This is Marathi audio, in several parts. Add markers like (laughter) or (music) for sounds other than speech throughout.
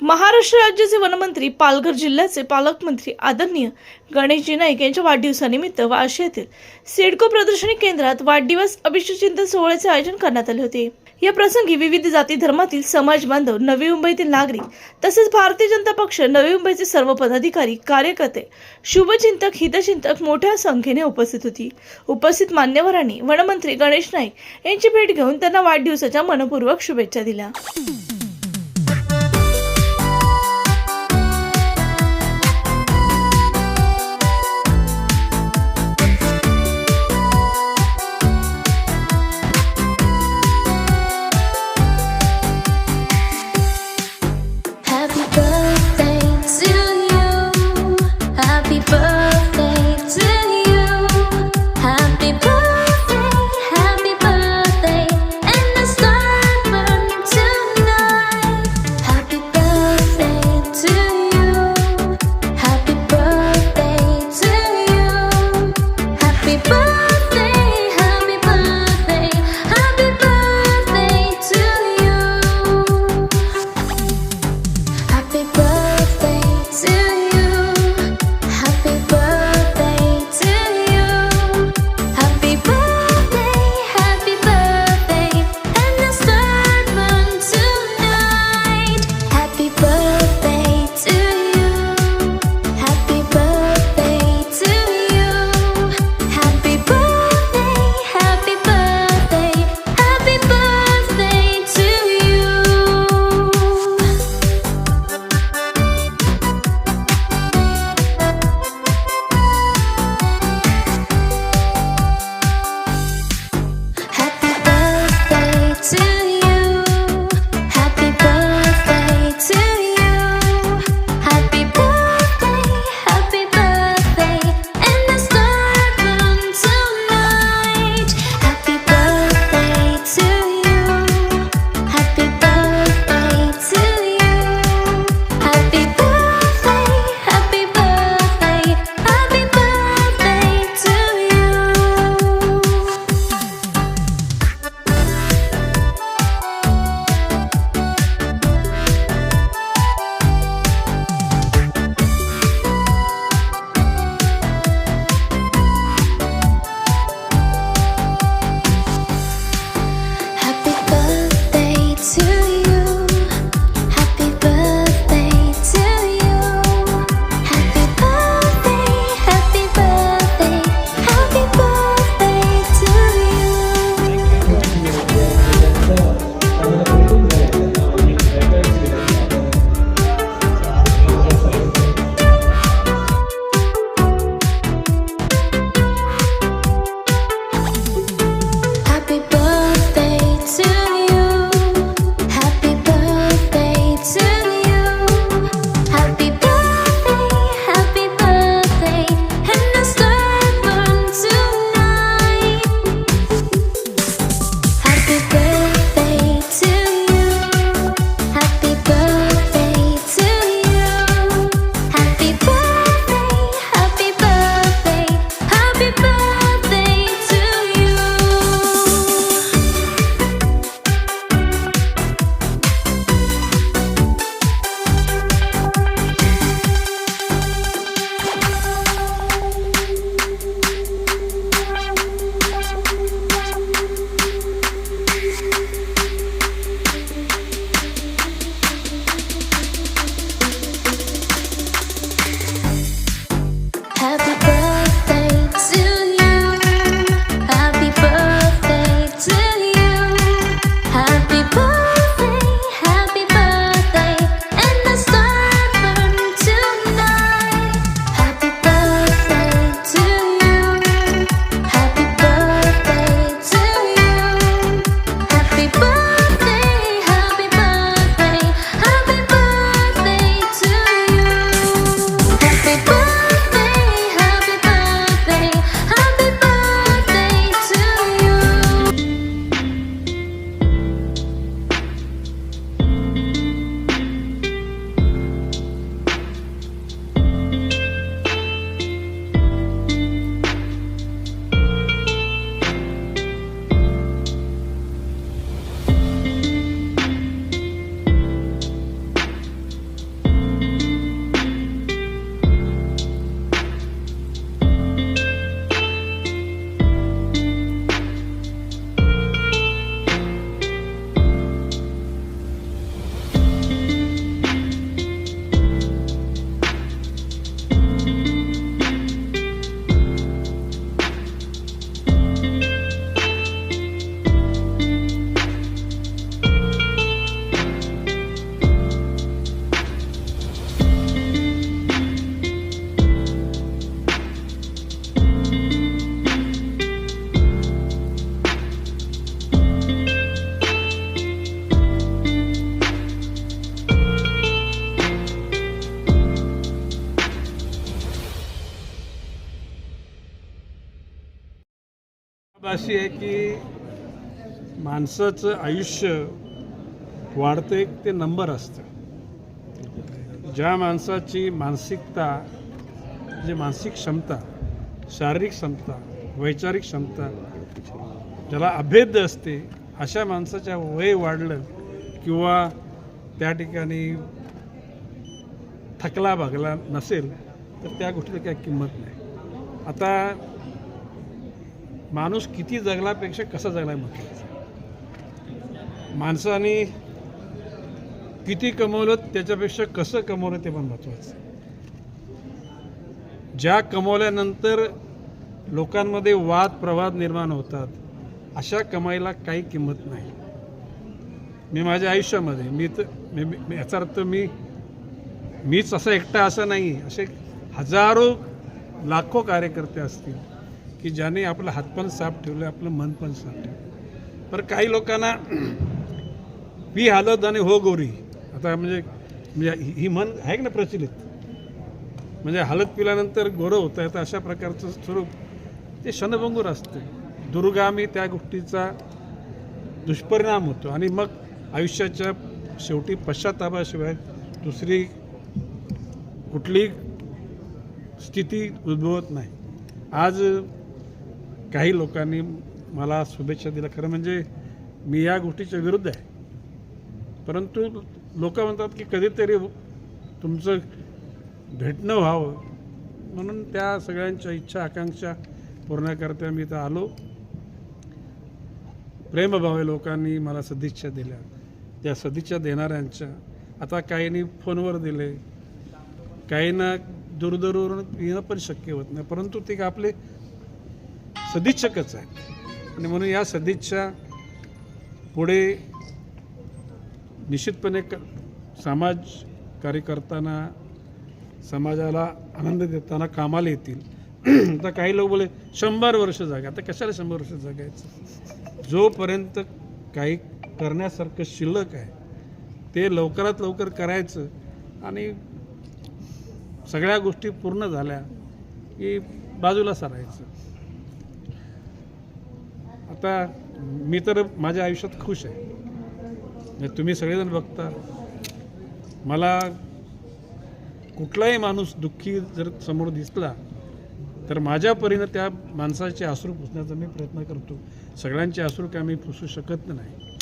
महाराष्ट्र राज्याचे वनमंत्री पालघर जिल्ह्याचे पालकमंत्री आदरणीय गणेशजी नाईक यांच्या वाढदिवसानिमित्त वाशी येथील सिडको प्रदर्शनी केंद्रात वाढदिवस अभिष्टचिंतन सोहळ्याचे आयोजन करण्यात आले होते. या प्रसंगी विविध जाती धर्मातील समाज बांधव नवी मुंबईतील नागरिक तसेच भारतीय जनता पक्ष नवी मुंबईचे सर्व पदाधिकारी कार्यकर्ते शुभचिंतक हितचिंतक मोठ्या संख्येने उपस्थित होती. उपस्थित मान्यवरांनी वनमंत्री गणेश नाईक यांची भेट घेऊन त्यांना वाढदिवसाच्या मनपूर्वक शुभेच्छा दिल्या. अशी आहे की माणसाचं आयुष्य वाढते ते नंबर असतं. ज्या माणसाची मानसिकता जे मानसिक क्षमता शारीरिक क्षमता वैचारिक क्षमता ज्याला अभेद्य असते अशा माणसाच्या वय वाढलं किंवा त्या ठिकाणी थकला भागला नसेल तर त्या गोष्टीला काही किंमत नाही. आता माणूस किती जगलापेक्षा कसा जगला महत्त्वाचं माणसाने किती कमवलं त्याच्यापेक्षा कसं कमवलं ते पण महत्वाचं ज्या कमवल्यानंतर लोकांमध्ये वाद प्रवाद निर्माण होतात अशा कमाईला काही किंमत नाही. मी माझ्या आयुष्यामध्ये मी तर मी याचा अर्थ मी मीच असा एकटा असं नाही असे हजारो लाखो कार्यकर्ते असतील. की ज्याने आपलं हातपण साफ ठेवलं आपलं मन पण साफ ठेवलं. पर काही लोकांना पी हालत आणि हो गोरी आता म्हणजे म्हणजे ही- मन आहे की ना प्रचलित? म्हणजे हालत पिल्यानंतर गोरं होतं आहे तर अशा प्रकारचं स्वरूप ते क्षणभंगूर असते. दुर्गामी त्या गोष्टीचा दुष्परिणाम होतो आणि मग आयुष्याच्या शेवटी पश्चातापाशिवाय दुसरी कुठली स्थिती उद्भवत नाही. आज काही लोकांनी मला शुभेच्छा दिल्या. खरं म्हणजे मी या गोष्टीच्या विरुद्ध आहे. परंतु लोक म्हणतात की कधीतरी तुमचं भेटणं व्हावं. म्हणून त्या सगळ्यांच्या इच्छा आकांक्षा पूर्णकरता मी इथं आलो. प्रेमभावे लोकांनी मला सदिच्छा दिल्या. त्या सदिच्छा देणाऱ्यांच्या आता काहींनी फोनवर दिले. काहींना दूरदूरवरून येणं पण शक्य होत नाही. परंतु ते आपले सदिच्छकच आहेत. आणि म्हणून या सदिच्छा पुढे निश्चितपणे क समाज कार्य करताना समाजाला आनंद देताना कामाला येतील. (clears throat) आता काही लोक बोले शंभर वर्ष जागा. आता कशाला शंभर वर्ष जगायचं जोपर्यंत काही करण्यासारखं शिल्लक आहे ते लवकरात लवकर करायचं आणि सगळ्या गोष्टी पूर्ण झाल्या की बाजूला सरायचं. आता मी तर माझ्या आयुष्यात खुश आहे. म्हणजे तुम्ही सगळेजण बघता. मला कुठलाही माणूस दुःखी जर समोर दिसला तर माझ्या परीनं त्या माणसाचे आसरू पुसण्याचा मी प्रयत्न करतो. सगळ्यांचे आसरू काय मी पुसू शकत नाही.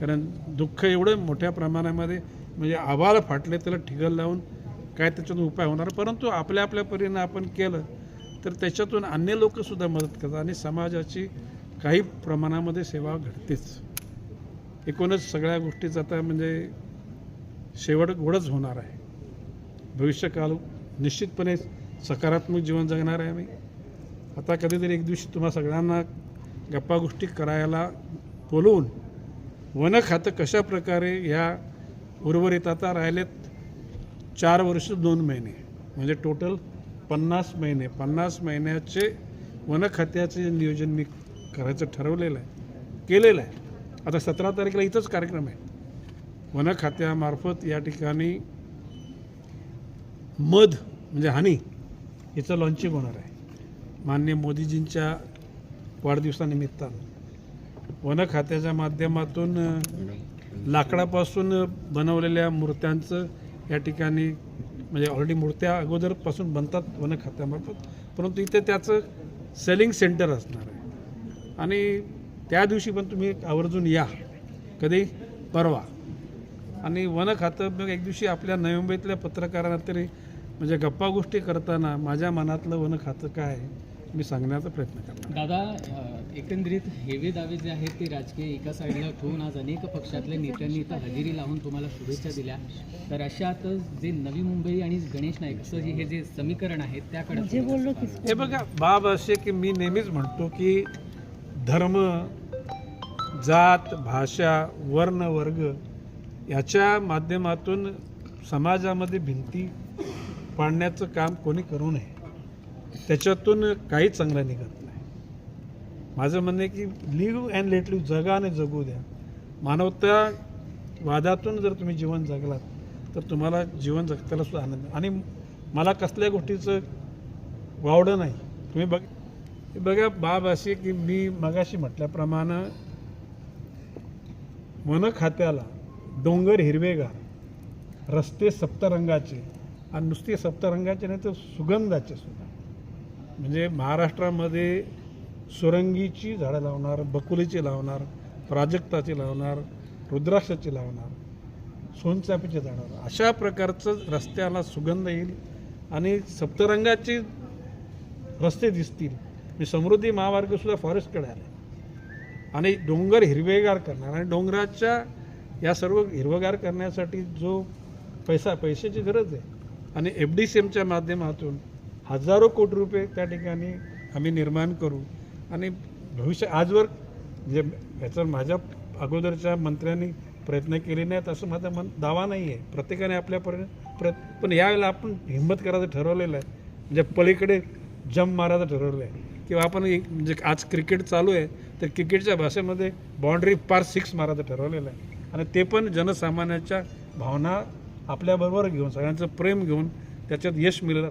कारण दुःख एवढं मोठ्या प्रमाणामध्ये म्हणजे आभाळ फाटले त्याला ठिगल लावून काय त्याच्यातून उपाय होणार? परंतु आपल्या आपल्या परीनं आपण केलं तर त्याच्यातून अन्य लोकसुद्धा मदत करतात. आणि समाजाची काही प्रमाणामध्ये सेवा घडतेच. एकूणच सगळ्या गोष्टीचं आता म्हणजे शेवट गोडच होणार आहे. भविष्यकाल निश्चितपणे सकारात्मक जीवन जगणार आहे मी आता कधीतरी एक दिवशी तुम्हा सगळ्यांना गप्पा गोष्टी करायला बोलवून वन खातं कशा प्रकारे ह्या उर्वरित आता राहिलेत चार वर्ष दोन महिने. म्हणजे टोटल पन्नास महिने. पन्नास महिन्याचे वन खात्याचे नियोजन मी करायचं ठरवलेलं आहे केलेलं आहे. आता सतरा तारखेला इथंच कार्यक्रम आहे. वन खात्यामार्फत या ठिकाणी मध म्हणजे हानी याचं लॉन्चिंग होणार आहे. माननीय मोदीजींच्या वाढदिवसानिमित्तानं. वन खात्याच्या माध्यमातून लाकडापासून बनवलेल्या मूर्त्यांचं या ठिकाणी म्हणजे ऑलरेडी मूर्त्या अगोदरपासून बनतात वन खात्यामार्फत परंतु इथे त्याचं सेलिंग सेंटर असणार आहे. आणि त्या दिवशी पण तुम्ही आवर्जून या. कधी? परवा. आणि वन खातं मग एक दिवशी आपल्या नवी मुंबईतल्या पत्रकारांना तरी म्हणजे गप्पा गोष्टी करताना माझ्या मनातलं वन खातं काय आहे मी सांगण्याचा प्रयत्न करणार. दादा एकंदरीत हेवे दावे जे आहेत ते राजकीय एका साईडला ठेवून आज अनेक पक्षातल्या नेत्यांनी इथं हजेरी लावून तुम्हाला शुभेच्छा दिल्या. तर अशातच जे नवी मुंबई आणि गणेश नाईक असं जे हे जे समीकरण आहे त्याकडे जे बोललो हे बघा बाब असे की मी नेहमीच म्हणतो की धर्म जात भाषा वर्ण वर्ग याच्या माध्यमातून समाजामध्ये भिंती पाडण्याचं काम कोणी करू नये. त्याच्यातून काही चांगलं निघत नाही. माझं म्हणणं आहे की लिव्ह अँड लेट लिव्ह जगा आणि जगू द्या. मानवता वादातून जर तुम्ही जीवन जगलात तर तुम्हाला जीवन जगताना सुद्धा आनंद. आणि मला कसल्या गोष्टीचं वावडं नाही. तुम्ही बघ बघा बाब अशी की मी मगाशी म्हटल्याप्रमाणे वन खात्याला डोंगर हिरवेगार रस्ते सप्तरंगाचे आणि नुसते सप्तरंगाचे नाही तर सुगंधाचे सुद्धा. म्हणजे महाराष्ट्रामध्ये सुरंगीची झाडं लावणार बकुलीची लावणार प्राजक्ताची लावणार रुद्राक्षाची लावणार सोनचापीची झाडं अशा प्रकारचं रस्त्याला सुगंध येईल आणि सप्तरंगाची रस्ते दिसतील. मी समृद्धी महामार्गसुद्धा फॉरेस्टकडे आले आणि डोंगर हिरवेगार करणार आणि डोंगराच्या या सर्व हिरवगार करण्यासाठी जो पैसा पैशाची गरज आहे आणि एफ डी सी एमच्या माध्यमातून हजारो कोटी रुपये त्या ठिकाणी आम्ही निर्माण करू आणि भविष्य आजवर जे ह्याचं माझ्या अगोदरच्या मंत्र्यांनी प्रयत्न केले नाहीत असं माझा मन दावा नाही आहे. प्रत्येकाने आपल्यापर्यंत प्रयत् पण यावेळेला आपण हिंमत करायचं ठरवलेलं आहे. म्हणजे पलीकडे जम मारायचं ठरवलं आहे. किंवा आपण एक म्हणजे आज क्रिकेट चालू आहे तर क्रिकेटच्या भाषेमध्ये बाउंड्री पार सिक्स मारायचं ठरवलेलं आहे. आणि ते पण जनसामान्याच्या भावना आपल्याबरोबर घेऊन सगळ्यांचं प्रेम घेऊन त्याच्यात यश मिळेल